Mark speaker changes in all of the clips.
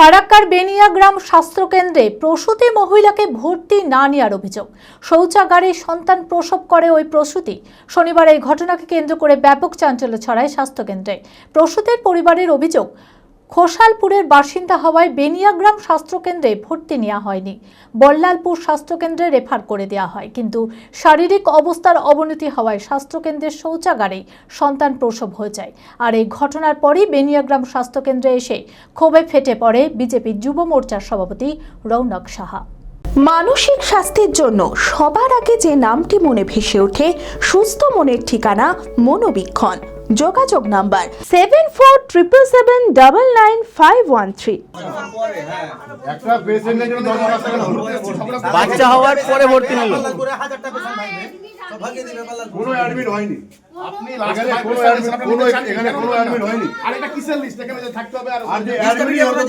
Speaker 1: ফারাক্কার বেনিয়াগ্রাম স্বাস্থ্যকেন্দ্রে প্রসূতি মহিলাকে ভর্তি না নেওয়ার অভিযোগ। শৌচাগারে সন্তান প্রসব করে ওই প্রসূতি। শনিবার এই ঘটনাকে কেন্দ্র করে ব্যাপক চাঞ্চল্য ছড়ায় স্বাস্থ্যকেন্দ্রে। প্রসূতির পরিবারের অভিযোগ খোসালপুরের বাসিন্দা হওয়ায় বেনিয়াগ্রাম স্বাস্থ্যকেন্দ্রে ভর্তি নেওয়া হয়নি। বল্লালপুর স্বাস্থ্যকেন্দ্রে রেফার করে দেওয়া হয়। কিন্তু শারীরিক অবস্থার অবনতি হওয়ায় স্বাস্থ্যকেন্দ্রের শৌচাগারে সন্তান প্রসব হয়ে যায়। আর এই ঘটনার পরই বেনিয়াগ্রাম স্বাস্থ্যকেন্দ্রে এসে ক্ষোভে ফেটে পড়ে বিজেপির যুব মোর্চার সভাপতি রৌনক সাহা।
Speaker 2: মানসিক স্বাস্থ্যের জন্য সবার আগে যে নামটি মনে ভেসে ওঠে, সুস্থ মনের ঠিকানা মনোবীক্ষণ। যোগাযোগ number seven four triple seven double nine five one three
Speaker 3: হলো।
Speaker 4: বাচ্চা হওয়ার পরে ভর্তি নিল
Speaker 3: কোনো অ্যাডমিট হয়নি। এখানে কোনো admit- কোনো এখানে কোনো অ্যাডমিট হয়নি।
Speaker 5: আর এটা কিসের লিস্ট এখানে যে থাকতে হবে আর
Speaker 3: আর যে অ্যাডমিট হলো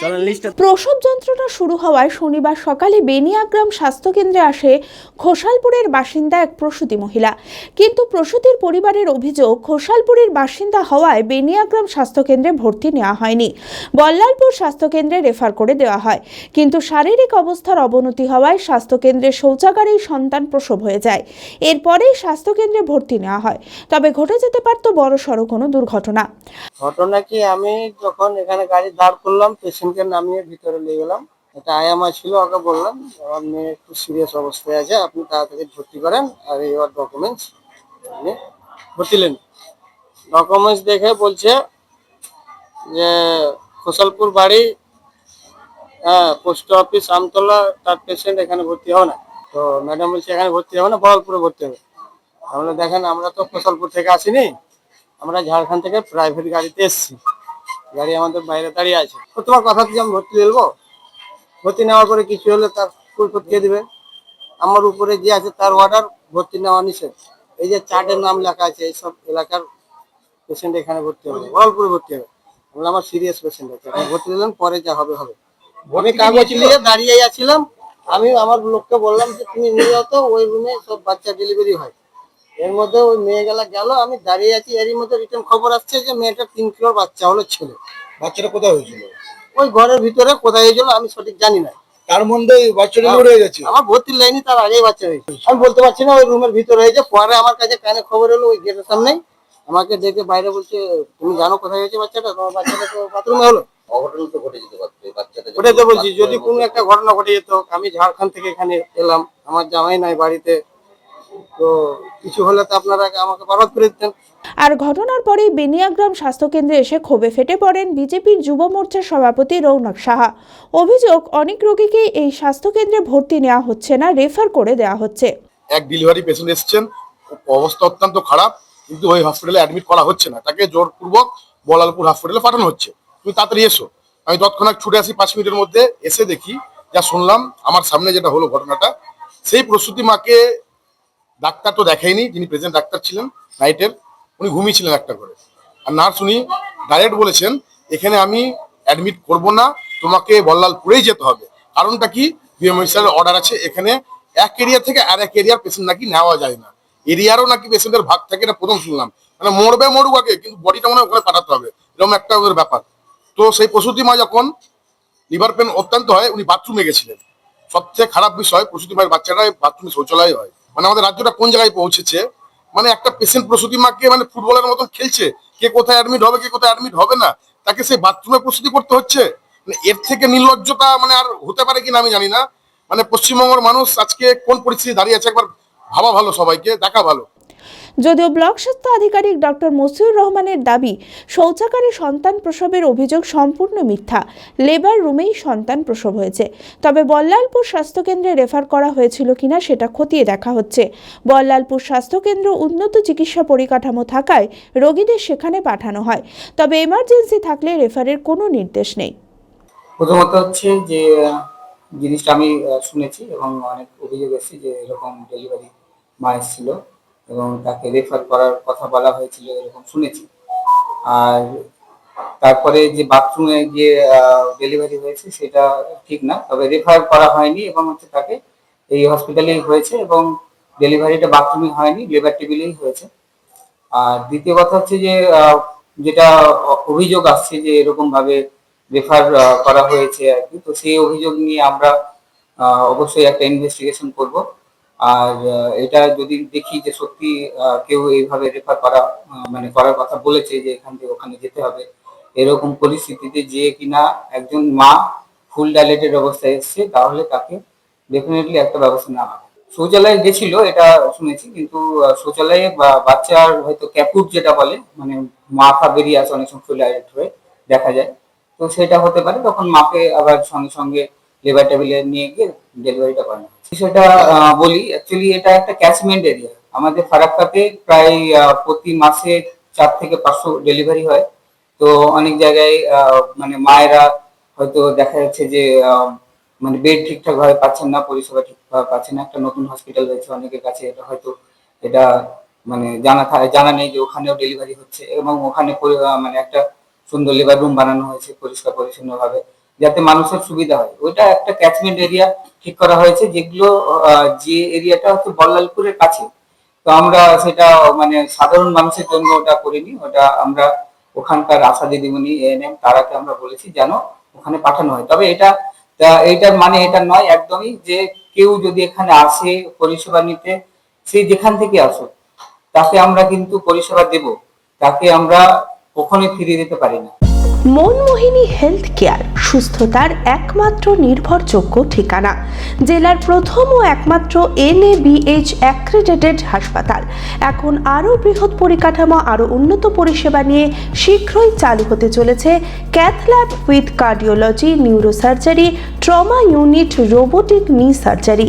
Speaker 4: চলেন লিস্টে
Speaker 2: প্রসব যন্ত্রণা শুরু হওয়ায় শনিবার সকালে বেনিয়াগ্রাম স্বাস্থ্যকেন্দ্রে আসে খোসালপুরের বাসিন্দা এক প্রসূতি মহিলা। কিন্তু প্রসূতির পরিবারের অভিযোগ খোসালপুরের বাসিন্দা হওয়ায় বেনিয়াগ্রাম স্বাস্থ্যকেন্দ্রে ভর্তি নেওয়া হয়নি। বল্লালপুর স্বাস্থ্যকেন্দ্রে রেফার করে দেওয়া হয়। কিন্তু শারীরিক অবস্থার অবনতি হওয়ায় স্বাস্থ্যকেন্দ্রের শৌচাগারেই সন্তান প্রসব হয়ে যায়। এরপরেই স্বাস্থ্যকেন্দ্রে ভর্তি নেওয়া হয়। তবে ঘটে যেতে পারত বড় সড়ো কোনো দুর্ঘটনা।
Speaker 6: ঘটনা কি, আমি যখন এখানে গাড়ি দাঁড় করলাম, পেশেন্টকে নামিয়ে ভিতরে নিয়ে গেলাম। এটা আয়ামা ছিল, ওকে বললাম, আমার মেয়ে একটু সিরিয়াস অবস্থায় আছে, আপনি তাড়াতাড়ি ভর্তি করেন আর এই ওর ডকুমেন্টস আপনি ভর্তি নেন। ডকুমেন্টস দেখে বলছে যে, খোসালপুর বাড়ি হ্যাঁ পোস্ট অফিস আমতলা, তার পেশেন্ট এখানে ভর্তি হবে না। তো ম্যাডাম বলছে, এখানে ভর্তি হবে না বহরপুরে ভর্তি হবে। আমরা দেখেন, আমরা তো খোসালপুর থেকে আসিনি, আমরা ঝাড়খণ্ড থেকে প্রাইভেট গাড়িতে এসেছি। গাড়ি আমাদের বাইরে দাঁড়িয়ে আছে। তো তোমার কথা দিয়ে আমি ভর্তি দেবো ভর্তি নেওয়ার পরে কিছু হলে তার ফুল কে দেবে। আমার উপরে যে আছে তার অর্ডার ভর্তি নেওয়া নিষেধ। এই যে চার্টের নাম লেখা আছে এইসব এলাকার পেশেন্ট এখানে ভর্তি হবে বহরপুরে ভর্তি হবে। বললাম, আমার সিরিয়াস পেশেন্ট আছে। ভর্তি দিলেন পরে যা হবে হবে। আমি কাগজ নিয়ে দাঁড়িয়ে আছিলাম। আমি আমার লোককে বললাম যে তুমি নিয়ে যাও তো ওই রুমে সব বাচ্চা ডেলিভারি হয়। এর মধ্যে ওই মেয়ে গেলা গেল আমি দাঁড়িয়ে আছি। এরই মধ্যে রিটার্ন খবর আসছে যে মেয়েটা তিন কিলোর বাচ্চা হলো ছেলে।
Speaker 5: বাচ্চাটা কোথায় হয়েছিল?
Speaker 6: ওই ঘরের ভিতরে কোথায় হয়েছিল আমি সঠিক জানি না।
Speaker 5: তার মধ্যে বাচ্চাটা উড়ে গেছে?
Speaker 6: আমার ভর্তি লাইনি তার আগেই বাচ্চা হয়েছে। আমি বলতে পারছি না ওই রুমের ভিতরে হয়েছে। পরে আমার কাছে কানে খবর হলো ওই গেটের সামনেই। আমাকে দেখে বাইরে বলছে তুমি জানো কোথায় হয়েছে বাচ্চাটা? তোমার বাচ্চাটা তো বাথরুমে হলো?
Speaker 7: অঘটন তো ঘটে যেতে পারতো বাচ্চাটা
Speaker 6: ওটাই তো বলছি যদি কোনো একটা ঘটনা ঘটে যেত আমি ঝাড়খণ্ড থেকে এখানে এলাম আমার জামাই নাই বাড়িতে তো কিছু হলে তো আপনারা আমাকে বরবাদ করে দিতেন।
Speaker 2: আর ঘটনার পরেই বেনিয়াগ্রাম স্বাস্থ্যকেন্দ্রে এসে ক্ষোভে ফেটে পড়েন বিজেপির যুব মোর্চার সভাপতি রৌনক সাহা। অভিযোগ অনেক রোগীকেই এই স্বাস্থ্যকেন্দ্রে ভর্তি নেওয়া হচ্ছে না রেফার করে দেওয়া হচ্ছে।
Speaker 5: এক ডেলিভারি পেশেন্ট এসেছেন অবস্থা অত্যন্ত খারাপ কিন্তু ওই হসপিটালে অ্যাডমিট করা হচ্ছে না তাকে জোরপূর্বক বলালপুর হসপিটালে পাঠানো হচ্ছে। তুমি তাড়াতাড়ি এসো। আমি তৎক্ষণাৎ ছুটে আসি পাঁচ মিনিটের মধ্যে, এসে দেখি, যা শুনলাম, আমার সামনে যেটা হলো ঘটনাটা, সেই প্রসূতি মাকে ডাক্তার তো দেখায়নি, যিনি প্রেজেন্ট ডাক্তার ছিলেন, নাইটের, উনি ঘুমিয়েছিলেন একটা করে আর নার্স উনি ডাইরেক্ট বলেছেন, এখানে আমি অ্যাডমিট করব না, তোমাকে বল্লালপুরেই যেতে হবে। কারণটা কি? বিএমএসআর অর্ডার আছে, এখানে এক এরিয়া থেকে আর এক এরিয়ার পেশেন্ট নাকি নেওয়া যায় না। এরিয়ারও নাকি পেশেন্টের ভাগ থাকে, এটা প্রথম শুনলাম। মানে মরবে আগে, কিন্তু বডিটা মনে হয় ওখানে পাঠাতে হবে। এরকম একটা ব্যাপার। তো সেই প্রসূতি মা যখন লিভার পেন অত্যন্ত হয়, উনি বাথরুমে গেছিলেন। সবচেয়ে খারাপ বিষয়, প্রসূতি মায়ের বাচ্চারা বাথরুমে শৌচালয় হয়। মানে আমাদের রাজ্যটা কোন জায়গায় পৌঁছেছে? মানে একটা পেশেন্ট প্রসূতি মাকে মানে ফুটবলের মতন খেলছে। কে কোথায় অ্যাডমিট হবে, কে কোথায় অ্যাডমিট হবে না? তাকে সেই বাথরুমে প্রস্তুতি করতে হচ্ছে? মানে এর থেকে নির্লজ্জতা মানে আর হতে পারে কিনা আমি জানি না। মানে পশ্চিমবঙ্গের মানুষ আজকে কোন পরিস্থিতি দাঁড়িয়ে আছে একবার ভাবা ভালো সবাইকে, দেখা ভালো।
Speaker 2: যদিও ব্লক স্বাস্থ্য আধিকারিক ডক্টর মসিউর রহমানের দাবি, শৌচাগারে সন্তান প্রসবের অভিযোগ সম্পূর্ণ মিথ্যা। লেবার রুমেই সন্তান প্রসব হয়েছে। তবে বল্লালপুর স্বাস্থ্যকেন্দ্রে রেফার করা হয়েছিল কিনা সেটা খতিয়ে দেখা হচ্ছে। বল্লালপুর স্বাস্থ্যকেন্দ্র উন্নত চিকিৎসা পরিকাঠামো থাকায় রোগীদের সেখানে পাঠানো হয়। তবে এমার্জেন্সি থাকলে রেফারের কোনো নির্দেশ নেই।
Speaker 8: প্রথমত হচ্ছে যে, জিনিসটা আমি শুনেছি এবং অনেক অভিযোগ এসেছে যে এরকম ডেলিভারি মা এসেছিল। এবং তাকে রেফার করার কথা বলা হয়েছিল এরকম শুনেছি। আর তারপরে যে বাথরুমে গিয়ে ডেলিভারি হয়েছে সেটা ঠিক না, তবে রেফার করা হয়নি এবং হচ্ছে তাকে এই হসপিটালেই হয়েছে এবং ডেলিভারিটা বাথরুমে হয়নি লেবার টেবিলেই হয়েছে। আর দ্বিতীয় কথা হচ্ছে যে যেটা অভিযোগ আসছে যে এরকম ভাবে রেফার করা হয়েছে আর কি, তো সেই অভিযোগ নিয়ে আমরা অবশ্যই একটা ইনভেস্টিগেশন করব। আর এটা যদি দেখি যে সত্যি কেউ এইভাবে রেফার করা মানে করার কথা বলেছে যে এখান থেকে ওখানে যেতে হবে, এরকম পরিস্থিতিতে যে কিনা একজন মা ফুল ডাইলেটেড অবস্থায় এসছে, তাহলে তাকে ডেফিনেটলি একটা ব্যবস্থা নেওয়া হবে। শৌচালয়ে গেছিল, এটা শুনেছি, কিন্তু শৌচালয়ে বাচ্চার হয়তো ক্যাপুট যেটা বলে মানে মাথা বেরিয়ে আসে অনেক সময় ফুল ডাইলেট হয়ে, দেখা যায়। তো সেটা হতে পারে, তখন মাকে আবার সঙ্গে সঙ্গে লেবার টেবিলে নিয়ে গিয়ে ডেলিভারিটা করানো। বিষয়টা বলি অ্যাকচুয়ালি এটা একটা ক্যাচমেন্ট এরিয়া আমাদের ফারাক্কাতে প্রায় প্রতি মাসে চার থেকে পাঁচশো ডেলিভারি হয়। তো অনেক জায়গায় মানে মায়েরা হয়তো দেখা যাচ্ছে যে মানে বেড ঠিকঠাক ভাবে পাচ্ছেন না, পরিষেবা ঠিকভাবে পাচ্ছেন না। একটা নতুন হসপিটাল রয়েছে অনেকের কাছে, এটা হয়তো এটা মানে জানা জানা নেই যে ওখানেও ডেলিভারি হচ্ছে এবং ওখানে মানে একটা সুন্দর লেবার রুম বানানো হয়েছে পরিষ্কার পরিচ্ছন্ন ভাবে যাতে মানুষের সুবিধা হয়। ওইটা একটা ক্যাচমেন্ট এরিয়া ঠিক করা হয়েছে, যেগুলো যে এরিয়াটা হচ্ছে বল্লালপুরের কাছে। তো আমরা সেটা মানে সাধারণ মানুষের জন্য ওটা করিনি, ওটা আমরা ওখানকার আশা দিদিমণি এএনএম তারাকে আমরা বলেছি যেন ওখানে পাঠানো হয়। তবে এটা এইটার মানে এটা নয় একদমই যে কেউ যদি এখানে আসে পরিষেবা নিতে, সে যেখান থেকে আসুক, তাকে আমরা কিন্তু পরিষেবা দেব। তাকে আমরা কখনোই ফিরিয়ে দিতে পারি না।
Speaker 2: মনমোহিনী হেলথ কেয়ার, সুস্থতার একমাত্র নির্ভরযোগ্য ঠিকানা। জেলার প্রথম ও একমাত্র এনএবিএইচ অ্যাক্রেডিটেড হাসপাতাল। এখন আরও বৃহৎ পরিকাঠামো, আরও উন্নত পরিষেবা নিয়ে শীঘ্রই চালু হতে চলেছে cath lab with cardiology, neurosurgery, trauma unit, robotic knee surgery